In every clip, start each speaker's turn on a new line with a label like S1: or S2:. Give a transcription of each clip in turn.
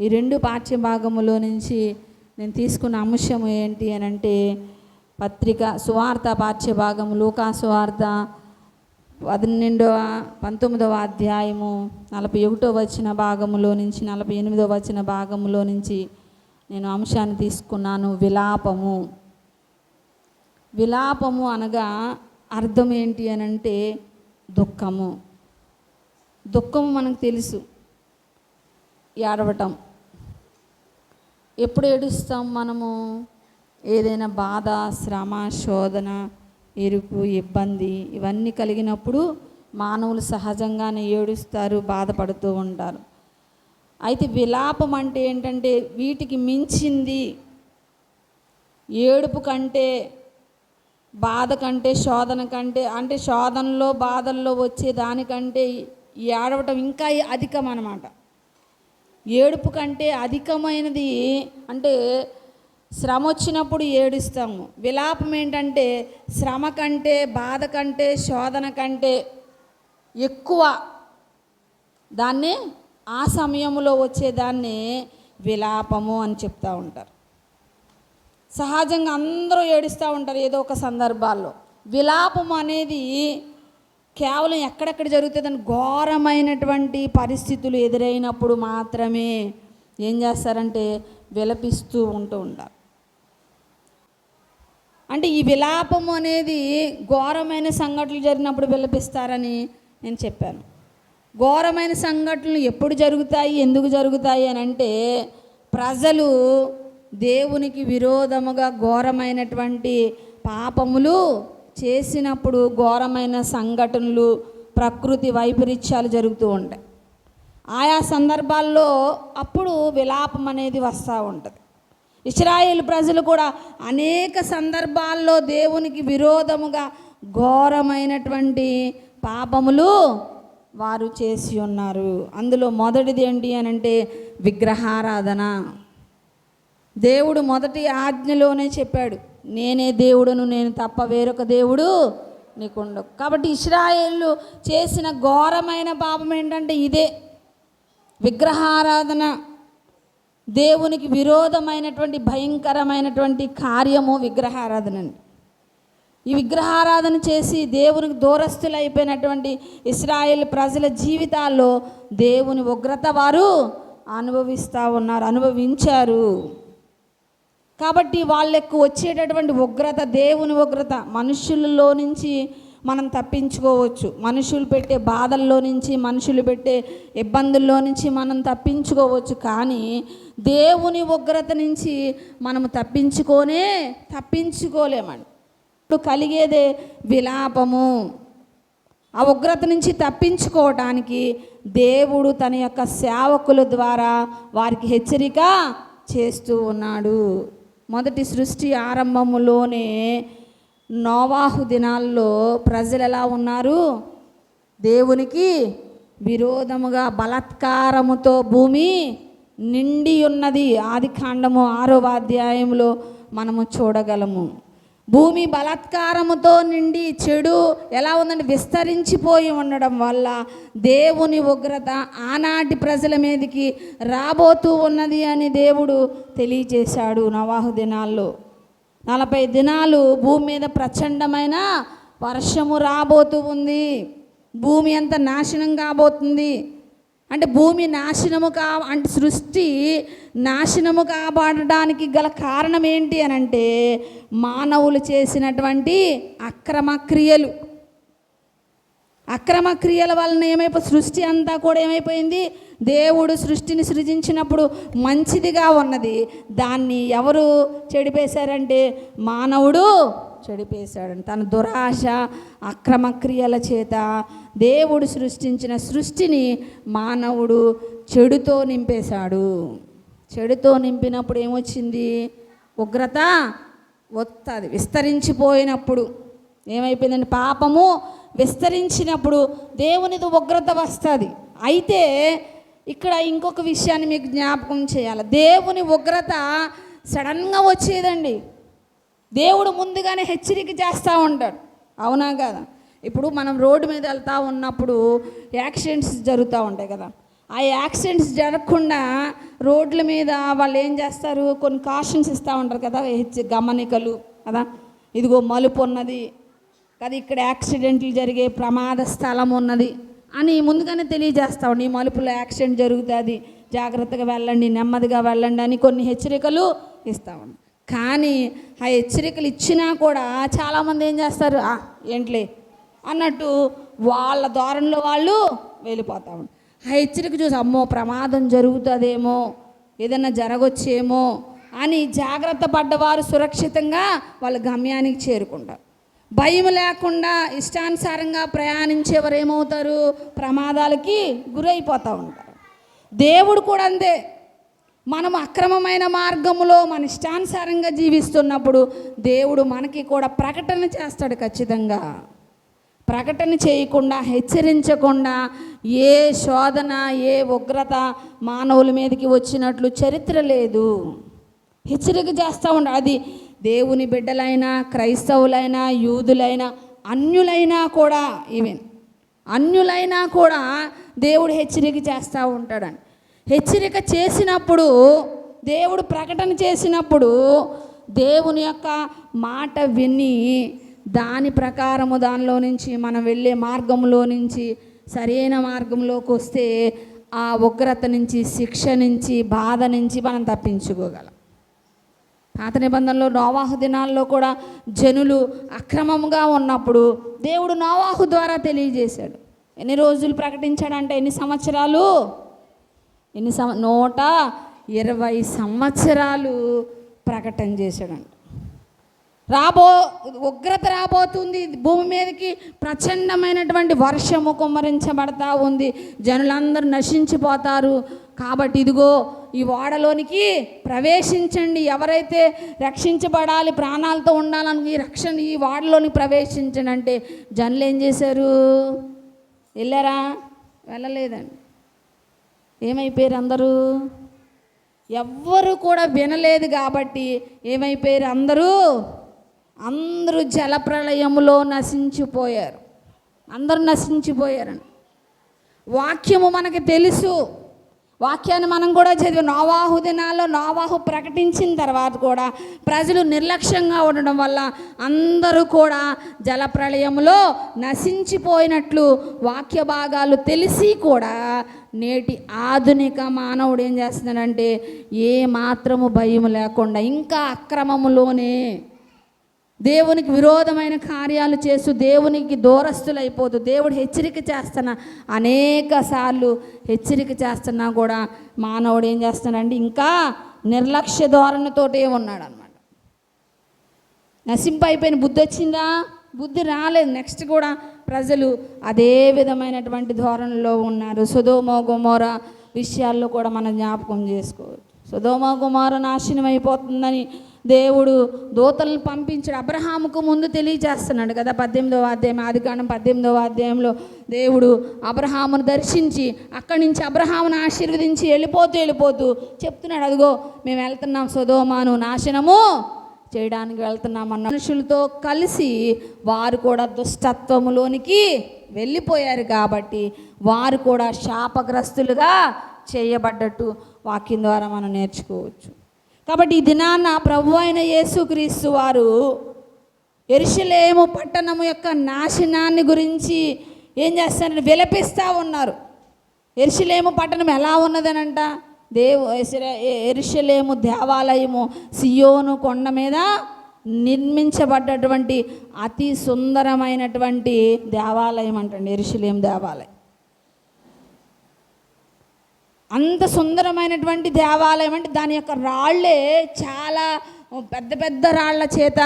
S1: ఈ రెండు పాఠ్య భాగములో నుంచి నేను తీసుకున్న అంశం ఏంటి అని అంటే పత్రిక సువార్త పాఠ్య భాగము లూకా సువార్త పన్నెండవ పంతొమ్మిదవ అధ్యాయము నలభై ఒకటో వచ్చిన భాగములో నుంచి నలభై ఎనిమిదో వచ్చిన భాగములో నుంచి నేను అంశాన్ని తీసుకున్నాను విలాపము. విలాపము అనగా అర్థం ఏంటి అని అంటే దుఃఖము. దుఃఖము మనకు తెలుసు. ఏడవటం ఎప్పుడు ఏడుస్తాం మనము? ఏదైనా బాధ శ్రమ శోధన ఎరుపు ఇబ్బంది ఇవన్నీ కలిగినప్పుడు మానవులు సహజంగానే ఏడుస్తారు బాధపడుతూ ఉంటారు. అయితే విలాపం అంటే ఏంటంటే వీటికి మించింది ఏడుపు కంటే బాధ కంటే శోధన కంటే అంటే శోధనలో బాధల్లో వచ్చే దానికంటే ఏడవటం ఇంకా అధికం అన్నమాట ఏడుపు కంటే అధికమైనది అంటే శ్రమ వచ్చినప్పుడు ఏడుస్తాము. విలాపం ఏంటంటే శ్రమ కంటే బాధ కంటే శోధన కంటే ఎక్కువ దాన్ని ఆ సమయంలో వచ్చేదాన్ని విలాపము అని చెప్తూ ఉంటారు. సహజంగా అందరూ ఏడుస్తూ ఉంటారు ఏదో ఒక సందర్భాల్లో. విలాపం అనేది కేవలం ఎక్కడెక్కడ జరుగుతుందని ఘోరమైనటువంటి పరిస్థితులు ఎదురైనప్పుడు మాత్రమే ఏం చేస్తారంటే విలపిస్తూ ఉంటూ ఉంటారు. అంటే ఈ విలాపం అనేది ఘోరమైన సంఘటనలు జరిగినప్పుడు విలపిస్తారని నేను చెప్పాను. ఘోరమైన సంఘటనలు ఎప్పుడు జరుగుతాయి ఎందుకు జరుగుతాయి అని అంటే ప్రజలు దేవునికి విరోధముగా ఘోరమైనటువంటి పాపములు చేసినప్పుడు ఘోరమైన సంఘటనలు ప్రకృతి వైపరీత్యాలు జరుగుతూ ఉంటాయి. ఆయా సందర్భాల్లో అప్పుడు విలాపం అనేది వస్తూ ఉంటుంది. ఇస్రాయేల్ ప్రజలు కూడా అనేక సందర్భాల్లో దేవునికి విరోధముగా ఘోరమైనటువంటి పాపములు వారు చేసి ఉన్నారు. అందులో మొదటిది ఏంటి అని అంటే విగ్రహారాధన. దేవుడు మొదటి ఆజ్ఞలోనే చెప్పాడు నేనే దేవుడును నేను తప్ప వేరొక దేవుడు నీకుండవు కాబట్టి ఇస్రాయేళ్ళు చేసిన ఘోరమైన పాపం ఏంటంటే ఇదే. విగ్రహారాధన దేవునికి విరోధమైనటువంటి భయంకరమైనటువంటి కార్యము విగ్రహారాధన ఈ విగ్రహారాధన చేసి దేవునికి దూరస్తులైపోయినటువంటి ఇస్రాయేల్ ప్రజల జీవితాల్లో దేవుని ఉగ్రత వారు అనుభవిస్తూ ఉన్నారు అనుభవించారు. కాబట్టి వాళ్ళకు వచ్చేటటువంటి ఉగ్రత దేవుని ఉగ్రత మనుషులలో నుంచి మనం తప్పించుకోవచ్చు. మనుషులు పెట్టే బాధల్లో నుంచి మనుషులు పెట్టే ఇబ్బందుల్లో నుంచి మనం తప్పించుకోవచ్చు. కానీ దేవుని ఉగ్రత నుంచి మనం తప్పించుకోనే తప్పించుకోలేమండి. ఇప్పుడు కలిగేదే విలాపము. ఆ ఉగ్రత నుంచి తప్పించుకోవటానికి దేవుడు తన యొక్క సేవకుల ద్వారా వారికి హెచ్చరిక చేస్తూ ఉన్నాడు. మొదటి సృష్టి ఆరంభములోనే నోవాహు దినాల్లో ప్రజలు ఎలా ఉన్నారు? దేవునికి విరోధముగా బలాత్కారముతో భూమి నిండి ఉన్నది ఆది కాండము ఆరవ అధ్యాయంలో మనము చూడగలము. భూమి బలాత్కారముతో నిండి చెడు ఎలా ఉందని విస్తరించిపోయి ఉండడం వల్ల దేవుని ఉగ్రత ఆనాటి ప్రజల మీదకి రాబోతూ ఉన్నది అని దేవుడు తెలియజేశాడు నవాహు దినాల్లో. నలభై దినాలు భూమి మీద ప్రచండమైన వర్షము రాబోతూ ఉంది. భూమి అంత నాశనం కాబోతుంది. అంటే భూమి నాశనము కా అంటే సృష్టి నాశనము కాబడడానికి గల కారణం ఏంటి అని అంటే మానవులు చేసినటువంటి అక్రమ క్రియలు. అక్రమ క్రియల వలన ఏమైపో సృష్టి అంతా కూడా ఏమైపోయింది? దేవుడు సృష్టిని సృజించినప్పుడు మంచిదిగా ఉన్నది. దాన్ని ఎవరు చెడిపేశారంటే మానవుడు చెడిపేశాడు తన దురాశ అక్రమ క్రియల చేత దేవుడు సృష్టించిన సృష్టిని మానవుడు చెడుతో నింపేశాడు. చెడుతో నింపినప్పుడు ఏమొచ్చింది? ఉగ్రత వస్తుంది విస్తరించిపోయినప్పుడు. ఏమైపోయిందండి పాపము విస్తరించినప్పుడు దేవునిది ఉగ్రత వస్తుంది. అయితే ఇక్కడ ఇంకొక విషయాన్ని మీకు జ్ఞాపకం చేయాలి. దేవుని ఉగ్రత సడన్గా వచ్చేదండి. దేవుడు ముందుగానే హెచ్చరిక చేస్తూ ఉంటాడు. అవునా కదా? ఇప్పుడు మనం రోడ్డు మీద వెళ్తూ ఉన్నప్పుడు యాక్సిడెంట్స్ జరుగుతూ ఉంటాయి కదా. ఆ యాక్సిడెంట్స్ జరగకుండా రోడ్ల మీద వాళ్ళు ఏం చేస్తారు? కొన్ని కాషన్స్ ఇస్తూ ఉంటారు కదా హెచ్చి గమనికలు కదా? ఇదిగో మలుపు ఉన్నది కదా? ఇక్కడ యాక్సిడెంట్లు జరిగే ప్రమాద స్థలం ఉన్నది అని ముందుగానే తెలియజేస్తా ఉండి. ఈ మలుపులో యాక్సిడెంట్ జరుగుతుంది జాగ్రత్తగా వెళ్ళండి నెమ్మదిగా వెళ్ళండి అని కొన్ని హెచ్చరికలు ఇస్తా ఉన్నాం కానీ ఆ హెచ్చరికలు ఇచ్చినా కూడా చాలామంది ఏం చేస్తారు? ఏంట్లే? అన్నట్టు వాళ్ళ దారంలో వాళ్ళు వెళ్ళిపోతా ఉంటారు ఆ హెచ్చరిక చూసి అమ్మో ప్రమాదం జరుగుతుందేమో ఏదైనా జరగొచ్చేమో అని జాగ్రత్త పడ్డవారు సురక్షితంగా వాళ్ళ గమ్యానికి చేరుకుంటారు. భయం లేకుండా ఇష్టానుసారంగా ప్రయాణించేవారు ఏమవుతారు? ప్రమాదాలకి గురైపోతూ ఉంటారు. దేవుడు కూడా అంతే. మనం అక్రమమైన మార్గంలో మన ఇష్టానుసారంగా జీవిస్తున్నప్పుడు దేవుడు మనకి కూడా ప్రకటన చేస్తాడు ఖచ్చితంగా. ప్రకటన చేయకుండా హెచ్చరించకుండా ఏ శోధన ఏ ఉగ్రత మానవుల మీదకి వచ్చినట్లు చరిత్ర లేదు. హెచ్చరిక చేస్తూ ఉండ. అది దేవుని బిడ్డలైనా క్రైస్తవులైనా యూదులైనా అన్యులైనా కూడా ఈవెన్ అన్యులైనా కూడా దేవుడు హెచ్చరిక చేస్తూ ఉంటాడని. హెచ్చరిక చేసినప్పుడు దేవుడు ప్రకటన చేసినప్పుడు దేవుని యొక్క మాట విని దాని ప్రకారము దానిలో నుంచి మనం వెళ్ళే మార్గంలో నుంచి సరైన మార్గంలోకి వస్తే ఆ ఉగ్రత నుంచి శిక్ష నుంచి బాధ నుంచి మనం తప్పించుకోగలం. పాత నిబంధనలో నోవాహు దినాల్లో కూడా జనులు అక్రమంగా ఉన్నప్పుడు దేవుడు నోవాహు ద్వారా తెలియజేశాడు. ఎన్ని రోజులు ప్రకటించాడంటే ఎన్ని సంవత్సరాలు? ఎన్ని సం నూట ఇరవై సంవత్సరాలు ప్రకటన చేశాడంట. రాబో ఉగ్రత రాబోతుంది భూమి మీదకి ప్రచండమైనటువంటి వర్షము కుమ్మరించబడతా ఉంది జనులందరూ నశించిపోతారు. కాబట్టి ఇదిగో ఈ ఓడలోనికి ప్రవేశించండి. ఎవరైతే రక్షించబడాలి ప్రాణాలతో ఉండాలని ఈ రక్షణ ఈ ఓడలోని ప్రవేశించండి అంటే జనులు ఏం చేశారు? వెళ్ళారా? వెళ్ళలేదండి. ఏమైపోయారు అందరూ ఎవ్వరు కూడా వినలేదు కాబట్టి ఏమైపోయారు అందరూ అందరూ జలప్రళయములో నశించిపోయారు. అందరూ నశించిపోయారని. వాక్యము మనకు తెలుసు. వాక్యాన్ని మనం కూడా చదివి నోవాహు దినాల్లో నోవాహు ప్రకటించిన తర్వాత కూడా ప్రజలు నిర్లక్ష్యంగా ఉండడం వల్ల అందరూ కూడా జలప్రళయంలో నశించిపోయినట్లు వాక్య భాగాలు తెలిసి కూడా నేటి ఆధునిక మానవుడు ఏం చేస్తున్నాడంటే ఏ మాత్రము భయం లేకుండా ఇంకా అక్రమములోనే దేవునికి విరోధమైన కార్యాలు చేస్తూ దేవునికి దూరస్తులైపోతూ దేవుడు హెచ్చరిక చేస్తున్న అనేక సార్లు హెచ్చరిక చేస్తున్నా కూడా మానవుడు ఏం చేస్తున్నాడంటే ఇంకా నిర్లక్ష్య ధోరణితోటే ఉన్నాడు అనమాట నశింపు అయిపోయిన బుద్ధి వచ్చిందా బుద్ధి రాలేదు. నెక్స్ట్ కూడా ప్రజలు అదే విధమైనటువంటి ధోరణిలో ఉన్నారు. సుధోమో గుమోర విషయాల్లో కూడా మనం జ్ఞాపకం చేసుకోవచ్చు. సుధోమ గుమార నాశనం అయిపోతుందని దేవుడు దూతలను పంపించాడు. అబ్రహాముకు ముందు తెలియజేస్తున్నాడు కదా పద్దెనిమిదవ అధ్యాయం ఆదికాండం పద్దెనిమిదవ అధ్యాయంలో దేవుడు అబ్రహామును దర్శించి అక్కడి నుంచి అబ్రహామును ఆశీర్వదించి వెళ్ళిపోతూ వెళ్ళిపోతూ చెప్తున్నాడు అదిగో మేము వెళ్తున్నాం సుధోమాను నాశనము. చేయడానికి వెళ్తున్నామన్న మనుషులతో కలిసి వారు కూడా దుష్టత్వములోనికి వెళ్ళిపోయారు కాబట్టి వారు కూడా శాపగ్రస్తులుగా చేయబడ్డట్టు వాక్యం ద్వారా మనం నేర్చుకోవచ్చు. కాబట్టి ఈ దినాన ప్రభు అయిన యేసుక్రీస్తు వారు ఎరుషలేము పట్టణము యొక్క నాశనాన్ని గురించి ఏం చేస్తారని విలపిస్తూ ఉన్నారు. ఎరుషలేము పట్టణం ఎలా ఉన్నదనంట? దేవు ఎరుషలేము దేవాలయము సియోను కొండ మీద నిర్మించబడ్డటువంటి అతి సుందరమైనటువంటి దేవాలయం అంటండి ఎరుషలేం దేవాలయం. అంత సుందరమైనటువంటి దేవాలయం అంటే దాని యొక్క రాళ్ళే చాలా పెద్ద పెద్ద రాళ్ళ చేత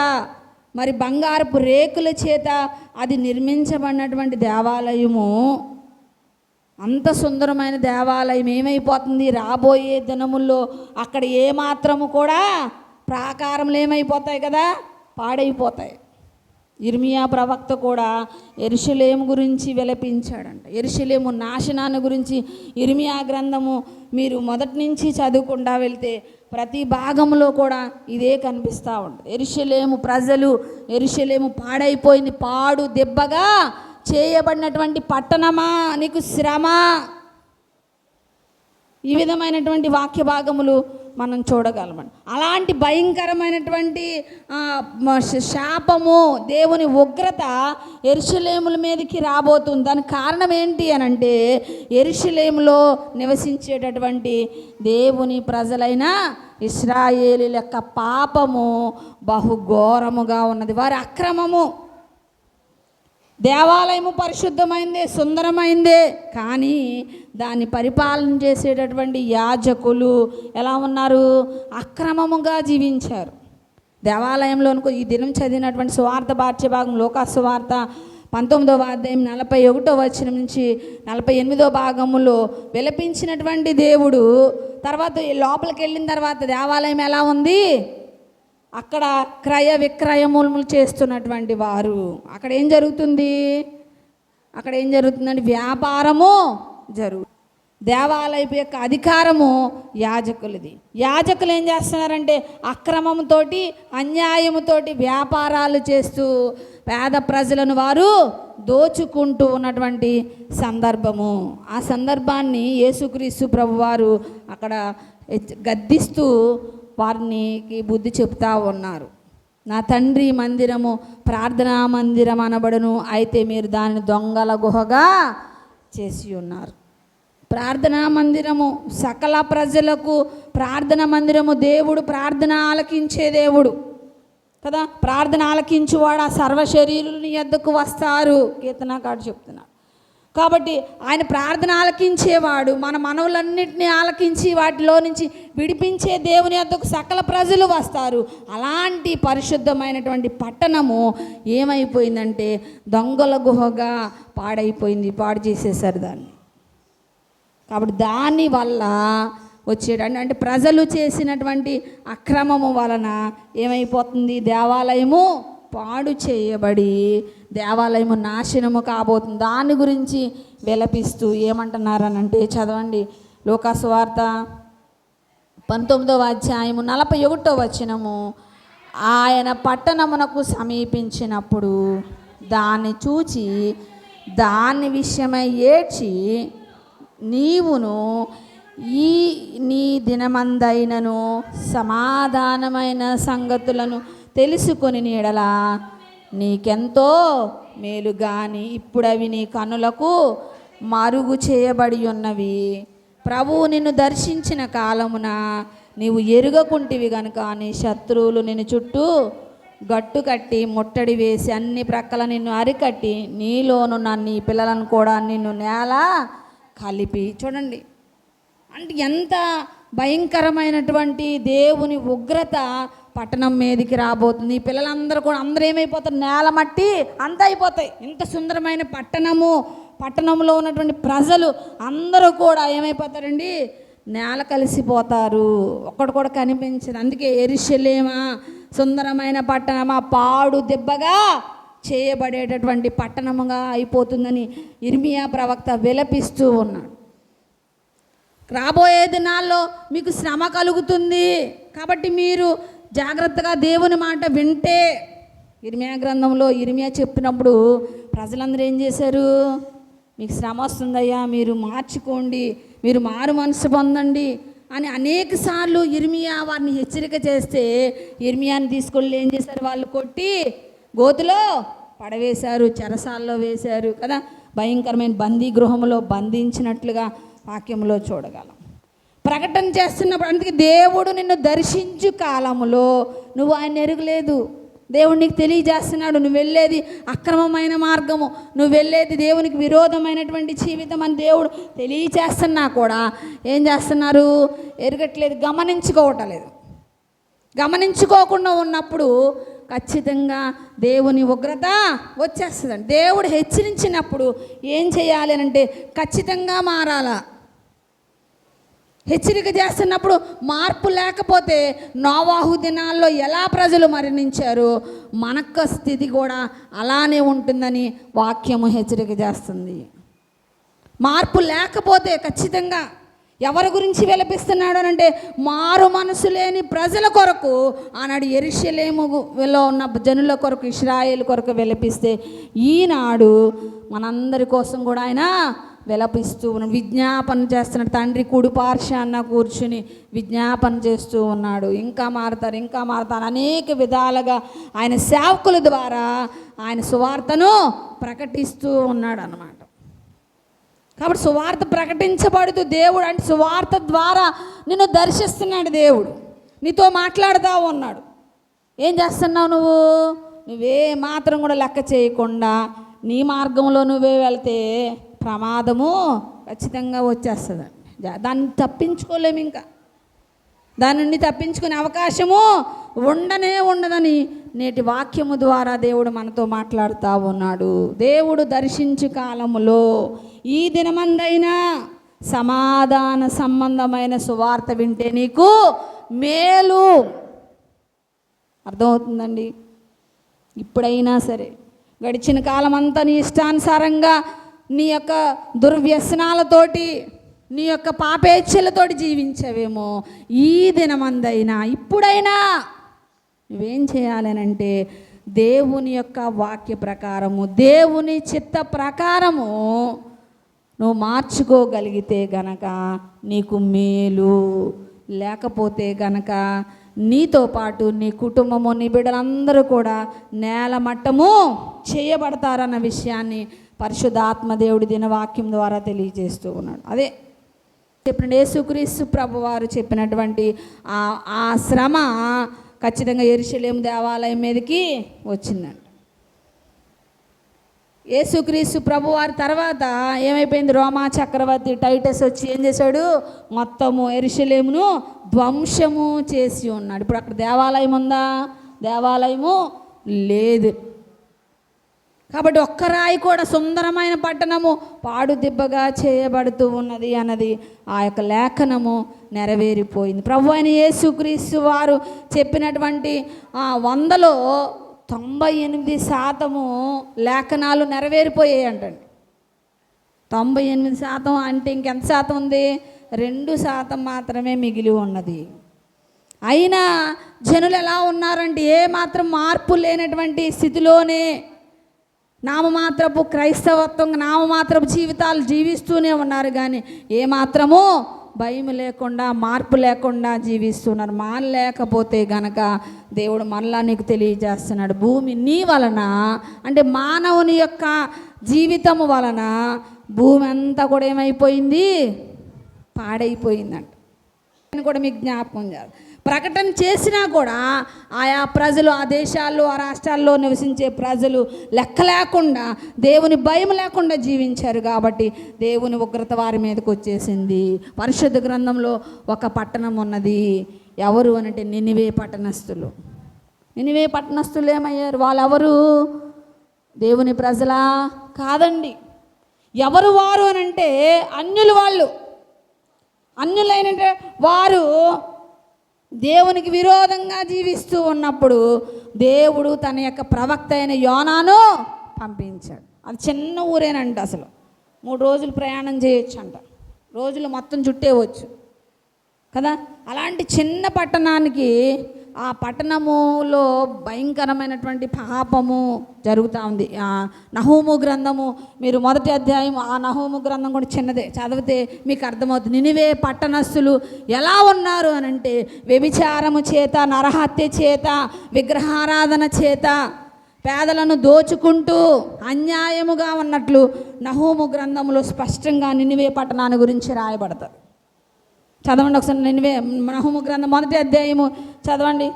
S1: మరి బంగారపు రేకుల చేత అది నిర్మించబడినటువంటి దేవాలయము. అంత సుందరమైన దేవాలయం ఏమైపోతుంది? రాబోయే దినముల్లో అక్కడ ఏమాత్రము కూడా ప్రాకారములు ఏమైపోతాయి కదా? పాడైపోతాయి. ఇర్మియా ప్రవక్త కూడా ఎరుషలేం గురించి విలపించాడంట. ఎరుషలేము నాశనాన్ని గురించి ఇర్మియా గ్రంథము మీరు మొదటి నుంచి చదువుకుండా వెళ్తే ప్రతి భాగంలో కూడా ఇదే కనిపిస్తూ ఉంటుంది. ఎరుషలేము ప్రజలు ఎరుషలేము పాడైపోయింది పాడు దెబ్బగా చేయబడినటువంటి పట్టణమా? నీకు శ్రమ? ఈ విధమైనటువంటి వాక్య భాగములు మనం చూడగలమండి అలాంటి భయంకరమైనటువంటి శాపము దేవుని ఉగ్రత ఎరుషలేముల మీదకి రాబోతుంది. దానికి కారణం ఏంటి అని అంటే ఎరుషలేములో నివసించేటటువంటి దేవుని ప్రజలైన ఇస్రాయేలీల యొక్క పాపము బహుఘోరముగా ఉన్నది. వారి అక్రమము దేవాలయము పరిశుద్ధమైందే సుందరమైందే. కానీ దాన్ని పరిపాలన చేసేటటువంటి యాజకులు ఎలా ఉన్నారు? అక్రమముగా జీవించారు. దేవాలయంలోనికి ఈ దినం చదివినటువంటి సువార్త భాష్య భాగం పంతొమ్మిదవ అధ్యాయం నలభై ఒకటో వచ్చిన నుంచి నలభై ఎనిమిదో భాగములో విలపించినటువంటి దేవుడు తర్వాత ఈ లోపలికి వెళ్ళిన తర్వాత దేవాలయం ఎలా ఉంది? అక్కడ క్రయ విక్రయములు చేస్తున్నటువంటి వారు. అక్కడ ఏం జరుగుతుంది? అక్కడ ఏం జరుగుతుందంటే వ్యాపారము జరుగు దేవాలయపు యొక్క అధికారము యాజకులది. యాజకులు ఏం చేస్తున్నారంటే అక్రమంతోటి అన్యాయముతోటి వ్యాపారాలు చేస్తూ పేద ప్రజలను వారు దోచుకుంటూ ఉన్నటువంటి సందర్భము. ఆ సందర్భాన్ని యేసుక్రీస్తు ప్రభువారు అక్కడ గద్దిస్తూ వారికి బుద్ధి చెప్తా ఉన్నారు. నా తండ్రి మందిరము ప్రార్థనా మందిరం అనబడును అయితే మీరు దానిని దొంగల గుహగా చేసి ఉన్నారు. ప్రార్థనా మందిరము సకల ప్రజలకు ప్రార్థన మందిరము దేవుడు ప్రార్థన ఆలకించే దేవుడు. కదా? ప్రార్థన ఆలకించువాడు ఆ సర్వ శరీరుని ఎద్దకు వస్తారు. కీర్తనాకాడు చెప్తున్నాడు కాబట్టి ఆయన ప్రార్థన ఆలకించేవాడు మన మనవులన్నింటినీ ఆలకించి వాటిలో నుంచి విడిపించే దేవుని యొద్దకు సకల ప్రజలు వస్తారు. అలాంటి పరిశుద్ధమైనటువంటి పట్టణము ఏమైపోయిందంటే దొంగల గుహగా పాడైపోయింది పాడు చేసేసారు దాన్ని. కాబట్టి దాని వల్ల వచ్చేటంటే అంటే ప్రజలు చేసినటువంటి అక్రమము వలన ఏమైపోతుంది? దేవాలయము పాడు చేయబడి దేవాలయము నాశనము కాబోతుంది. దాని గురించి విలపిస్తూ ఏమంటున్నారనంటే చదవండి. లోకాసువార్త పంతొమ్మిదవ అధ్యాయము నలభై ఒకటో వచనము. ఆయన పట్టణమునకు సమీపించినప్పుడు దాన్ని చూచి దాని విషయమై ఏడ్చి నీవును ఈ నీ దినమందైనను సమాధానమైన సంగతులను తెలుసుకొని నీడలా నీకెంతో మేలు గాని ఇప్పుడు అవి నీ కనులకు మరుగు చేయబడి ఉన్నవి ప్రభువు నిన్ను దర్శించిన కాలమున నీవు ఎరుగకుంటివి గనుక నీ శత్రువులు నిన్ను చుట్టూ గట్టు కట్టి ముట్టడి వేసి అన్ని ప్రక్కల నిన్ను అరికట్టి నీలోనున్న నీ పిల్లలను కూడా నిన్ను నేల కలిపి చూడండి. అంటే ఎంత భయంకరమైనటువంటి దేవుని ఉగ్రత పట్టణం మీదకి రాబోతుంది. పిల్లలందరూ కూడా అందరూ ఏమైపోతారు? నేల మట్టి అంత అయిపోతాయి. ఇంత సుందరమైన పట్టణము పట్టణంలో ఉన్నటువంటి ప్రజలు అందరూ కూడా ఏమైపోతారండి? నేల కలిసిపోతారు. ఒక్కడు కూడా కనిపించదు. అందుకే ఎరిశలేమా సుందరమైన పట్టణమా పాడు దెబ్బగా చేయబడేటటువంటి పట్టణముగా అయిపోతుందని ఇర్మియా ప్రవక్త విలపిస్తూ ఉన్నాడు. రాబోయే దినాల్లో మీకు శ్రమ కలుగుతుంది. కాబట్టి మీరు జాగ్రత్తగా దేవుని మాట వింటే ఇర్మియా గ్రంథంలో ఇరిమియా చెప్పినప్పుడు ప్రజలందరూ ఏం చేశారు? మీకు శ్రమ వస్తుందయ్యా మీరు మార్చుకోండి మీరు మారు మనసు పొందండి అని అనేక సార్లు ఇర్మియా వారిని హెచ్చరిక చేస్తే ఇర్మియాని తీసుకెళ్ళి ఏం చేశారు? వాళ్ళు కొట్టి గోతులో పడవేశారు చెరసాల్లో వేశారు కదా. భయంకరమైన బందీ గృహంలో బంధించినట్లుగా వాక్యంలో చూడగలం. ప్రకటన చేస్తున్నప్పుడు అందుకే దేవుడు నిన్ను దర్శించు కాలములో నువ్వు ఆయన ఎరుగలేదు. దేవుడు నీకు తెలియజేస్తున్నాడు నువ్వు వెళ్ళేది అక్రమమైన మార్గము నువ్వు వెళ్ళేది దేవునికి విరోధమైనటువంటి జీవితం అని దేవుడు తెలియచేస్తున్నా కూడా ఏం చేస్తున్నారు? ఎరగట్లేదు గమనించుకోవటం లేదు. గమనించుకోకుండా ఉన్నప్పుడు ఖచ్చితంగా దేవుని ఉగ్రత వచ్చేస్తుందండి. దేవుడు హెచ్చరించినప్పుడు ఏం చేయాలి అని అంటే ఖచ్చితంగా మారాలా. హెచ్చరిక చేస్తున్నప్పుడు మార్పు లేకపోతే నోవాహు దినాల్లో ఎలా ప్రజలు మరణించారు? మనక్క స్థితి కూడా అలానే ఉంటుందని వాక్యము హెచ్చరిక చేస్తుంది. మార్పు లేకపోతే ఖచ్చితంగా ఎవరి గురించి విలపిస్తున్నాడు అని అంటే మారు మనసు లేని ప్రజల కొరకు ఆనాడు ఎరుషలేములో ఉన్న జనుల కొరకు ఇస్రాయేల్ కొరకు విలపిస్తే ఈనాడు మనందరి కోసం కూడా ఆయన విలపిస్తూ ఉన్నాడు. విజ్ఞాపన చేస్తున్నాడు. తండ్రి కుడి పార్శ్వాన్న కూర్చుని విజ్ఞాపన చేస్తూ ఉన్నాడు. ఇంకా మారుతారు ఇంకా మారుతారు. అనేక విధాలుగా ఆయన సేవకుల ద్వారా ఆయన సువార్తను ప్రకటిస్తూ ఉన్నాడు అన్నమాట కాబట్టి సువార్త ప్రకటించబడుతూ దేవుడు అంటే సువార్త ద్వారా నిన్ను దర్శిస్తున్నాడు దేవుడు. నీతో మాట్లాడుతూ ఉన్నాడు. ఏం చేస్తున్నావు నువ్వు? నువ్వే మాత్రం కూడా లెక్క చేయకుండా నీ మార్గంలో నువ్వే వెళ్తే ప్రమాదము ఖచ్చితంగా వచ్చేస్తుందండి దాన్ని తప్పించుకోలేము ఇంకా. దాని నుండి తప్పించుకునే అవకాశము ఉండనే ఉండదని నేటి వాక్యము ద్వారా దేవుడు మనతో మాట్లాడుతూ ఉన్నాడు. దేవుడు దర్శించు కాలములో ఈ దినమందైనా సమాధాన సంబంధమైన సువార్త వింటే నీకు మేలు. అర్థమవుతుందండి? ఇప్పుడైనా సరే గడిచిన కాలం అంతా నీ ఇష్టానుసారంగా నీ యొక్క దుర్వ్యసనాలతోటి నీ యొక్క పాపేచ్ఛలతోటి జీవించవేమో. ఈ దినమందైనా ఇప్పుడైనా నువ్వేం చేయాలనంటే దేవుని యొక్క వాక్య ప్రకారము దేవుని చిత్త ప్రకారము నువ్వు మార్చుకోగలిగితే గనక నీకు మేలు. లేకపోతే గనక నీతో పాటు నీ కుటుంబము నీ బిడ్డలందరూ కూడా నేల మట్టము చేయబడతారన్న విషయాన్ని పరిశుద్ధాత్మ దేవుడి దినవాక్యం ద్వారా తెలియజేస్తూ ఉన్నాడు. అదే చెప్పిన యేసుక్రీస్తు ప్రభు వారు చెప్పినటువంటి ఆ ఆ శ్రమ ఖచ్చితంగా ఎరుషలేం దేవాలయం మీదకి వచ్చిందంట. యేసుక్రీస్తు ప్రభు వారి తర్వాత ఏమైపోయింది? రోమా చక్రవర్తి టైటస్ వచ్చి ఏం చేశాడు? మొత్తము ఎరుశలేమును ధ్వంసము చేసి ఉన్నాడు. ఇప్పుడు అక్కడ దేవాలయం ఉందా? దేవాలయము లేదు. కాబట్టి ఒక్క రాయి కూడా సుందరమైన పట్టణము పాడు దిబ్బగా చేయబడుతూ ఉన్నది అన్నది ఆ యొక్క లేఖనము నెరవేరిపోయింది. ప్రభు అయిన యేసుక్రీస్తు వారు చెప్పినటువంటి ఆ వందలో తొంభై ఎనిమిది శాతము లేఖనాలు నెరవేరిపోయాయి అంటండి. తొంభై ఎనిమిది శాతం అంటే ఇంకెంత శాతం ఉంది? రెండు శాతం మాత్రమే మిగిలి ఉన్నది. అయినా జనులు ఎలా ఉన్నారంటే ఏ మాత్రం మార్పు లేనటువంటి స్థితిలోనే నామమాత్రపు క్రైస్తవత్వం నామమాత్రపు జీవితాలు జీవిస్తూనే ఉన్నారు కానీ ఏమాత్రము భయం లేకుండా మార్పు లేకుండా జీవిస్తున్నారు. మానలేకపోతే గనక దేవుడు మళ్ళా నీకు తెలియజేస్తున్నాడు. భూమి నీ వలన అంటే మానవుని యొక్క జీవితము వలన భూమి అంతా కూడా ఏమైపోయింది? పాడైపోయిందంట. నేను కూడా మీకు జ్ఞాపకం చేయాలి ప్రకటన చేసినా కూడా ఆయా ప్రజలు ఆ దేశాల్లో ఆ రాష్ట్రాల్లో నివసించే ప్రజలు లెక్క లేకుండా దేవుని భయం లేకుండా జీవించారు కాబట్టి దేవుని ఉగ్రత వారి మీదకి వచ్చేసింది. పరిశుద్ధ గ్రంథంలో ఒక పట్టణం ఉన్నది. ఎవరు అనంటే నినివే పట్టణస్థులు. నినివే పట్టణస్థులు ఏమయ్యారు? వాళ్ళెవరు? దేవుని ప్రజలా కాదండి. ఎవరు వారు అనంటే అన్యులు వాళ్ళు. అన్యులైన వారు దేవునికి విరోధంగా జీవిస్తూ ఉన్నప్పుడు దేవుడు తన యొక్క ప్రవక్త అయిన యోనాను పంపించాడు. అది చిన్న ఊరేనంట అసలు. మూడు రోజులు ప్రయాణం చేయొచ్చు అంట రోజులు మొత్తం చుట్టేవచ్చు. కదా? అలాంటి చిన్న పట్టణానికి ఆ పట్టణములో భయంకరమైనటువంటి పాపము జరుగుతూ ఉంది. ఆ నహూము గ్రంథము మీరు మొదటి అధ్యాయం ఆ నహూము గ్రంథం కూడా చిన్నదే. చదివితే మీకు అర్థమవుతుంది. నినివే పట్టణస్థులు ఎలా ఉన్నారు అని అంటే వ్యభిచారము చేత నరహత్య చేత విగ్రహారాధన చేత పేదలను దోచుకుంటూ అన్యాయముగా ఉన్నట్లు నహూము గ్రంథములో స్పష్టంగా నినివే పట్టణాన్ని గురించి రాయబడతారు. చదవండి ఒకసారి నినివే నహుము గ్రంథం మొదటి అధ్యాయము చదవండి.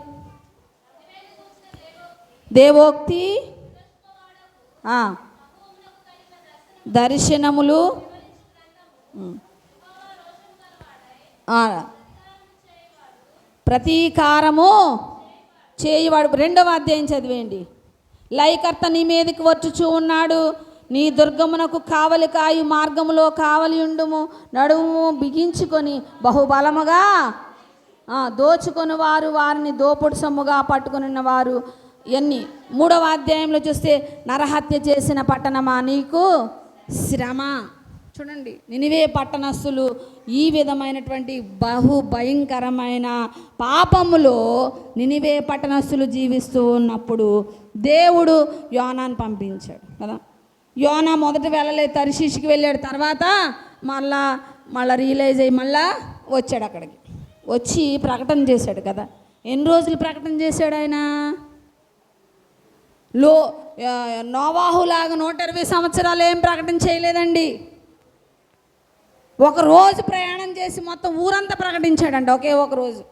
S1: దేవోక్తి దర్శనములు ప్రతీకారము చేయవాడు. రెండవ అధ్యాయం చదివేయండి. లయకర్త నీ మీదకి వచ్చుచూ ఉన్నాడు. నీ దుర్గమునకు కావలి కాయు మార్గములో కావలి ఉండుము నడుము బిగించుకొని బహుబలముగా దోచుకొని వారు వారిని దోపుడు సొమ్ముగా పట్టుకుని వారు ఎన్ని? మూడవ అధ్యాయంలో చూస్తే నరహత్య చేసిన పట్టణమా నీకు? శ్రమ. చూడండి నినివే పట్టణస్థులు ఈ విధమైనటువంటి బహు భయంకరమైన పాపములో నినివే పట్టణస్థులు జీవిస్తూ ఉన్నప్పుడు దేవుడు యోనాన్ని పంపించాడు కదా? యోనా మొదట వెళ్ళలేదు తరిశీషికి వెళ్ళాడు. తర్వాత మళ్ళా మళ్ళా రియలైజ్ అయ్యి మళ్ళా వచ్చాడు అక్కడికి. వచ్చి ప్రకటన చేశాడు కదా. ఎన్ని రోజులు ప్రకటన చేశాడు ఆయన? లో నోవాహులాగా నూట ఇరవై సంవత్సరాలు ఏం ప్రకటన చేయలేదండి. ఒక రోజు ప్రయాణం చేసి మొత్తం ఊరంతా ప్రకటించాడంట. ఒకే ఒక రోజు.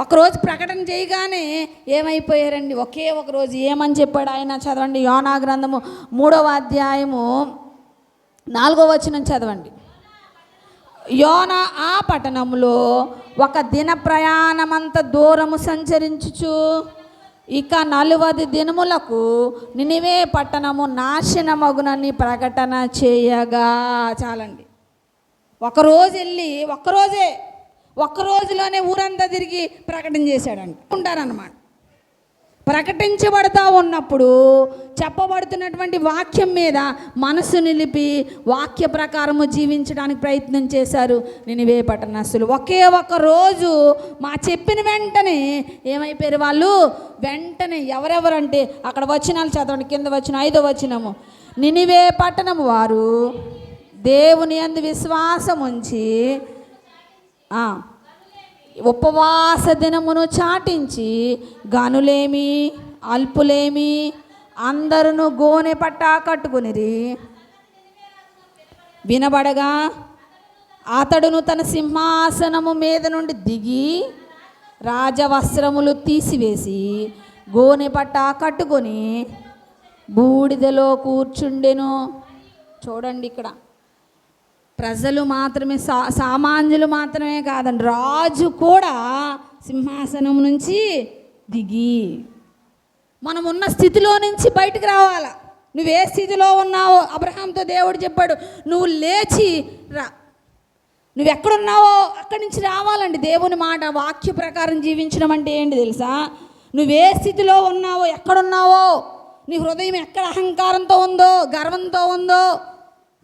S1: ఒకరోజు ప్రకటన చేయగానే ఏమైపోయారండి? ఒకే ఒక రోజు ఏమని చెప్పాడు ఆయన? చదవండి యోనా గ్రంథము మూడవ అధ్యాయము నాలుగో వచనం చదవండి. యోన ఆ పట్టణంలో ఒక దిన ప్రయాణమంత దూరము సంచరించుచు ఇక నలువది దినములకు నినివే పట్టణము నాశనమగునని ప్రకటన చేయగా చాలండి. ఒకరోజు వెళ్ళి ఒక్కరోజే ఒక్క రోజులోనే ఊరంతా తిరిగి ప్రకటన చేశాడంట. ఉంటారనమాట ప్రకటించబడతా ఉన్నప్పుడు చెప్పబడుతున్నటువంటి వాక్యం మీద మనసు నిలిపి వాక్య ప్రకారము జీవించడానికి ప్రయత్నం చేశారు నినివే పట్టణస్తులు. ఒకే ఒక రోజు మా చెప్పిన వెంటనే ఏమైపోయారు వాళ్ళు? వెంటనే ఎవరెవరంటే అక్కడ వచనాలు చదవండి కింద వచ్చిన ఐదో వచనము. నినివే పట్టణము వారు దేవుని అందు విశ్వాసం ఉంచి ఉపవాస దినమును చాటించి గనులేమి అల్పులేమి అందరును గోనె పట్టా కట్టుకునిరి. వినబడగా అతడును తన సింహాసనము మీద నుండి దిగి రాజవస్త్రములు తీసివేసి గోనె పట్టా కట్టుకొని బూడిదలో కూర్చుండెను. చూడండి ఇక్కడ. ప్రజలు మాత్రమే సా సామాన్యులు మాత్రమే కాదండి. రాజు కూడా సింహాసనం నుంచి దిగి మనం ఉన్న స్థితిలో నుంచి బయటకు రావాలా. నువ్వు ఏ స్థితిలో ఉన్నావో అబ్రహాంతో దేవుడు చెప్పాడు నువ్వు లేచి రా. నువ్వు ఎక్కడున్నావో అక్కడి నుంచి రావాలండి. దేవుని మాట వాక్య ప్రకారం జీవించడం అంటే ఏంటి తెలుసా? నువ్వు ఏ స్థితిలో ఉన్నావో ఎక్కడున్నావో నీ హృదయం ఎక్కడ అహంకారంతో ఉందో గర్వంతో ఉందో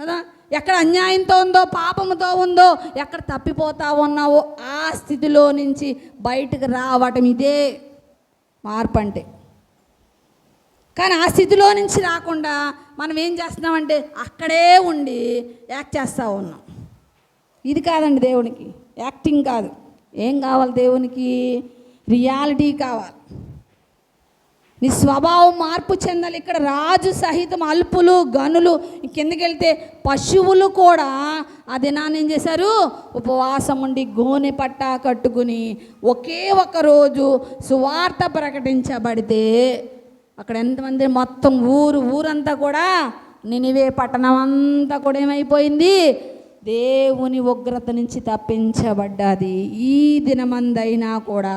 S1: కదా? ఎక్కడ అన్యాయంతో ఉందో పాపముతో ఉందో ఎక్కడ తప్పిపోతా ఉన్నావో ఆ స్థితిలో నుంచి బయటకు రావటం ఇదే మార్పు అంటే. కానీ ఆ స్థితిలో నుంచి రాకుండా మనం ఏం చేస్తున్నామంటే అక్కడే ఉండి యాక్ట్ చేస్తూ ఉన్నాం. ఇది కాదండి దేవునికి. యాక్టింగ్ కాదు. ఏం కావాలి దేవునికి? రియాలిటీ కావాలి. నీ స్వభావం మార్పు చెందాలి. ఇక్కడ రాజు సహితం అల్పులు గనులు కిందకి వెళ్తే పశువులు కూడా ఆ దినాన్ని ఏం చేశారు? ఉపవాసం ఉండి గోనె పట్టా కట్టుకుని ఒకే ఒక రోజు సువార్త ప్రకటించబడితే అక్కడ ఎంతమంది మొత్తం ఊరు ఊరంతా కూడా నినివే పట్టణం అంతా కూడా ఏమైపోయింది? దేవుని ఉగ్రత నుంచి తప్పించబడ్డది. ఈ దినమందైనా కూడా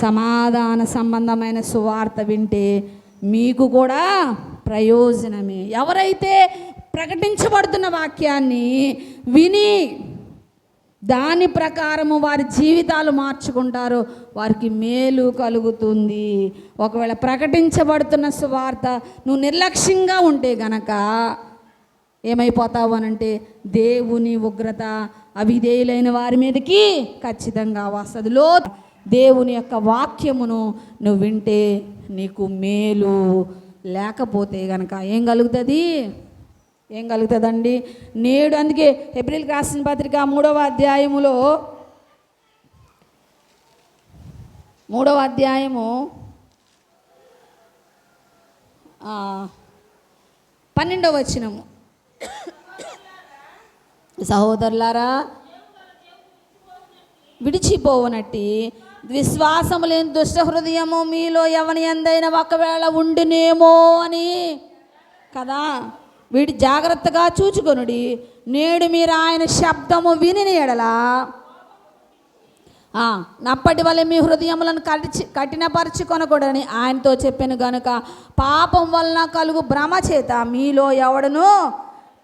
S1: సమాధాన సంబంధమైన సువార్త వింటే మీకు కూడా ప్రయోజనమే. ఎవరైతే ప్రకటించబడుతున్న వాక్యాన్ని విని దాని ప్రకారము వారి జీవితాలు మార్చుకుంటారో వారికి మేలు కలుగుతుంది. ఒకవేళ ప్రకటించబడుతున్న సువార్త నువ్వు నిర్లక్ష్యంగా ఉంటే గనక ఏమైపోతావు అనంటే దేవుని ఉగ్రత అవిధేయులైన వారి మీదకి ఖచ్చితంగా వస్తుంది. లో దేవుని యొక్క వాక్యమును నువ్వు వింటే నీకు మేలు. లేకపోతే గనక ఏం కలుగుతుంది? ఏం కలుగుతుందండి? నేడు అందుకే ఏప్రిల్ రాసిన పత్రిక మూడవ అధ్యాయములో మూడవ అధ్యాయము పన్నెండవ వచనము. సహోదరులారా విడిచిపోవనట్టి విశ్వాసము లేని దుష్ట హృదయము మీలో ఎవని ఎందైనా ఒకవేళ ఉండినేమో అని. కదా? వీడి జాగ్రత్తగా చూచుకొనుడి. నేడు మీరు ఆయన శబ్దము విని ఎడలా. నప్పటి వల్ల మీ హృదయములను కడిచి కఠినపరచుకొనకూడదని ఆయనతో చెప్పాను గనుక. పాపం వలన కలుగు భ్రమ చేత మీలో ఎవడను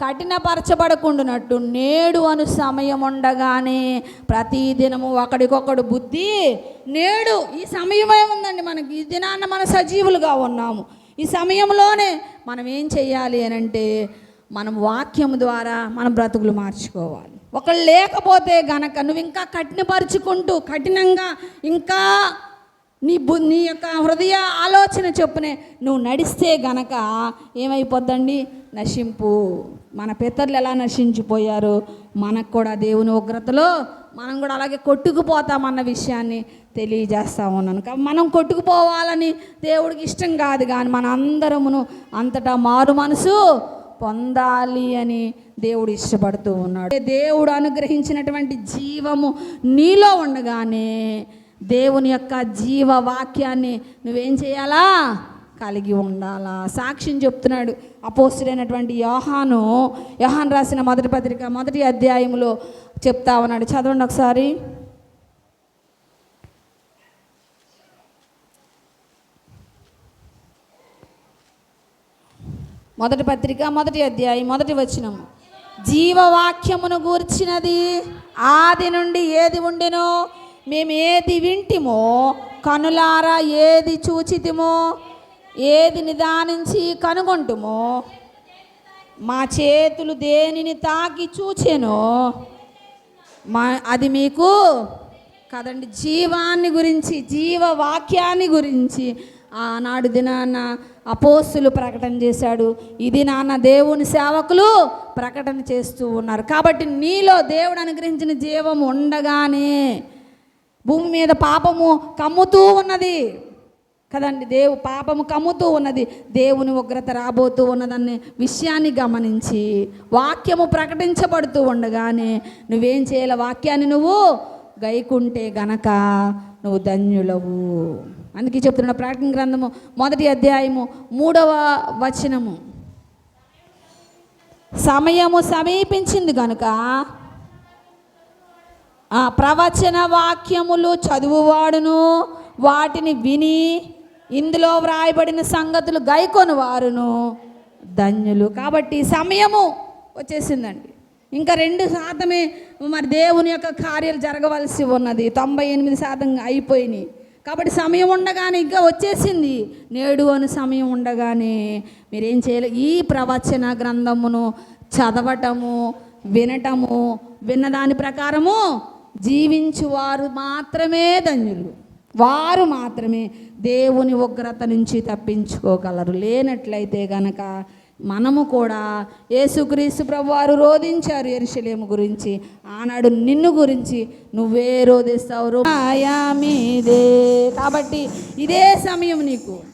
S1: కఠినపరచబడకుండునట్టు నేడు అను సమయం ఉండగానే ప్రతిదినము ఒకడికొకడు బుద్ధి. నేడు ఈ సమయమే ఉందండి మనకి. ఈ దినాన్న మన సజీవులుగా ఉన్నాము. ఈ సమయంలోనే మనం ఏం చెయ్యాలి అని అంటే మనం వాక్యం ద్వారా మన బ్రతుకులు మార్చుకోవాలి. ఒకళ్ళు లేకపోతే గనక నువ్వు ఇంకా కఠినపరుచుకుంటూ కఠినంగా ఇంకా నీ బు నీ యొక్క హృదయ ఆలోచన చొప్పునే నువ్వు నడిస్తే గనక ఏమైపోద్దండి? నశింపు. మన పితరులు ఎలా నశించిపోయారు? మనకు కూడా దేవుని ఉగ్రతలో మనం కూడా అలాగే కొట్టుకుపోతామన్న విషయాన్ని తెలియజేస్తా ఉన్నాను. కాబట్టి మనం కొట్టుకుపోవాలని దేవుడికి ఇష్టం కాదు కానీ మన అందరమును అంతటా మారు మనసు పొందాలి అని దేవుడు ఇష్టపడుతూ ఉన్నాడు. దేవుడు అనుగ్రహించినటువంటి జీవము నీలో ఉండగానే దేవుని యొక్క జీవ వాక్యాన్ని నువ్వేం చేయాలా? కలిగి ఉండాలా? సాక్ష్యం చెప్తున్నాడు అపోస్తుడైనటువంటి యోహాను. యోహాన్ రాసిన మొదటి పత్రిక మొదటి అధ్యాయంలో చెప్తా ఉన్నాడు. చదవండి ఒకసారి. మొదటి పత్రిక మొదటి అధ్యాయం మొదటి వచనం. జీవవాక్యమును గూర్చినది ఆది నుండి ఏది ఉండెనో? మేము ఏది వింటిమో? కనులారా ఏది చూచితిమో? ఏది నిదానించి కనుగొంటుమో మా చేతులు దేనిని తాకి చూచెనో మా అది మీకు కదండి జీవాన్ని గురించి జీవ వాక్యాన్ని గురించి ఆనాడు దినాన్న అపోస్తులు ప్రకటన చేశాడు. ఇది నాన్న దేవుని సేవకులు ప్రకటన చేస్తూ ఉన్నారు. కాబట్టి నీలో దేవుడు అనుగ్రహించిన జీవం ఉండగానే భూమి మీద పాపము కమ్ముతూ ఉన్నది. కదండి దేవు పాపము కమ్ముతూ ఉన్నది. దేవుని ఉగ్రత రాబోతూ ఉన్నదనే విషయాన్ని గమనించి వాక్యము ప్రకటించబడుతూ ఉండగానే నువ్వేం చేయాలి? వాక్యాన్ని నువ్వు గైకుంటే గనక నువ్వు ధన్యులవు. అందుకే చెప్తున్న ప్రకటన గ్రంథము మొదటి అధ్యాయము మూడవ వచనము. సమయము సమీపించింది కనుక ప్రవచన వాక్యములు చదువువాడును వాటిని విని ఇందులో వ్రాయబడిన సంగతులు గైకొని వారును ధన్యులు. కాబట్టి సమయము వచ్చేసిందండి. ఇంకా రెండు శాతమే మరి దేవుని యొక్క కార్యాలు జరగవలసి ఉన్నది. తొంభై ఎనిమిది శాతం అయిపోయినాయి. కాబట్టి సమయం ఉండగానే ఇంకా వచ్చేసింది. నేడు అని సమయం ఉండగానే మీరేం చేయాలి? ఈ ప్రవచన గ్రంథమును చదవటము వినటము విన్నదాని ప్రకారము జీవించువారు మాత్రమే ధన్యులు. వారు మాత్రమే దేవుని ఉగ్రత నుంచి తప్పించుకోగలరు. లేనట్లయితే గనక మనము కూడా యేసుక్రీస్తు ప్రభు వారు రోధించారు ఎరుషలేము గురించి. ఆనాడు నిన్ను గురించి నువ్వే రోధిస్తావు. మీదే. కాబట్టి ఇదే సమయం నీకు.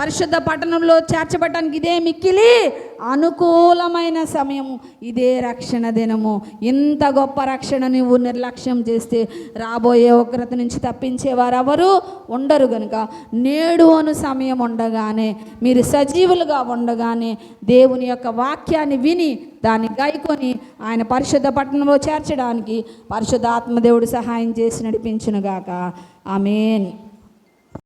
S1: పరిశుద్ధ పట్టణంలో చేర్చబడటానికి ఇదే మిక్కిలి అనుకూలమైన సమయము. ఇదే రక్షణ దినము. ఇంత గొప్ప రక్షణ నువ్వు నిర్లక్ష్యం చేస్తే రాబోయే ఉగ్రత నుంచి తప్పించేవారు ఎవరు ఉండరు గనుక. నేడు అను సమయం ఉండగానే మీరు సజీవులుగా ఉండగానే దేవుని యొక్క వాక్యాన్ని విని దాన్ని గైకొని ఆయన పరిశుద్ధ పట్టణంలో చేర్చడానికి పరిశుద్ధ ఆత్మదేవుడు సహాయం చేసి నడిపించునుగాక. ఆమెన్.